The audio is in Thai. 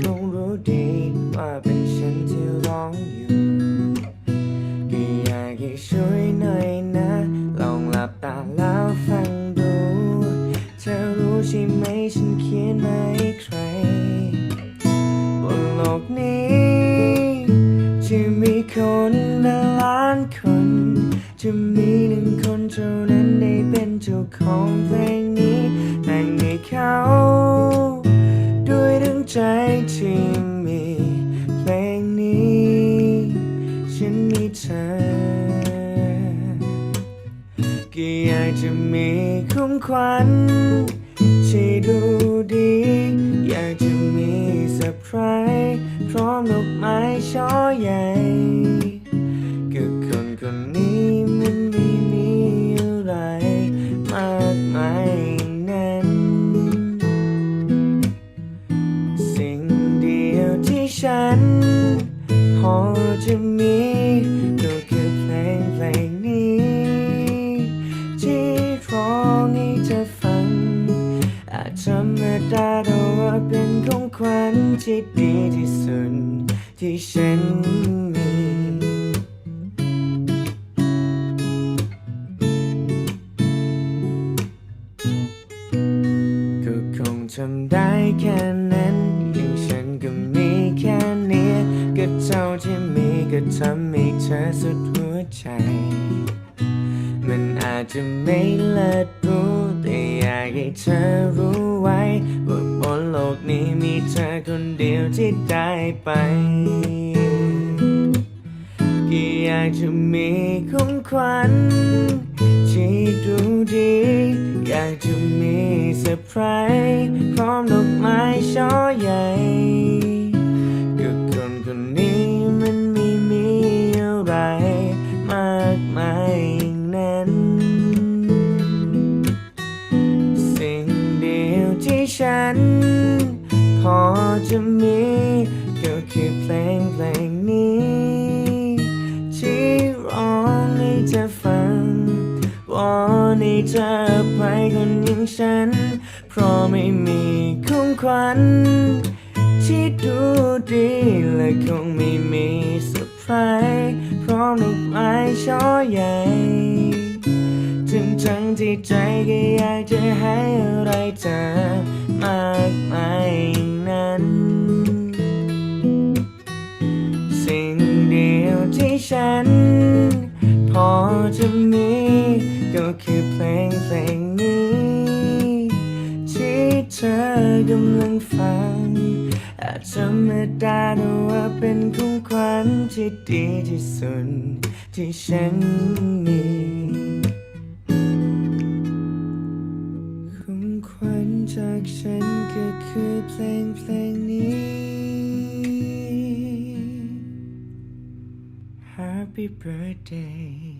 คงรู้ดีว่าเป็นฉันที่ร้องอยู่ก็อยากให้ช่วยหน่อยนะ ลองหลับตาแล้วฟังดู เธอรู้ใช่ไหมฉันเขียนมให้คร บนโลกนี้ที่มีคนล้านคน จะมีหนึ่งคนเท่านั้นได้เป็นเจ้าของเพลง ใจที่มีเพลงนี้ ฉันมีเธอ ก็อยากจะมีของขวัญที่ดูดี อยากจะมีเซอร์ไพรส์พร้อมดอกไม้ช่อใหญ่กับคนคนนี้ ฉัน พอจะมีก็คือเพลงเพลงนี้ ที่ร้องให้เธอฟัง อาจธรรมดาแต่ว่าเป็นของขวัญที่ดีที่สุดที่ฉันมีก็คงทำได้แค่นั้นองฉัน ทำให้เธอสุดหัวใจ มันอาจจะไม่เลิศรู้แต่อยากให้เธอรู้ไว้ ว่าบนโลกนี้มีเธอคนเดียวที่ได้ไป ก็อยากจะมีของขวัญที่ดูดี อยากจะมีเซอร์ไพรส์พร้อมดอกไม้ช่อใหญ่ เธอไปคนอย่างฉัน เพราะไม่มีของขวัญ ที่ดูดีและคงไม่มีเซอร์ไพรส์พร้อมดอกไม้ช่อใหญ่ ถึงทั้งที่ใจก็อยากจะให้อะไรเธอมากมายนั้น สิ่งเดียวที่ฉัน คือเพลงเพลงนี้ ที่เธอกำลังฟัง อาจจะไม่ได้แต่ว่าเป็นของขวัญที่ดีที่สุดที่ฉันมีของขวัญจากฉันก็คือเพลงเพลงนี้ Happy birthday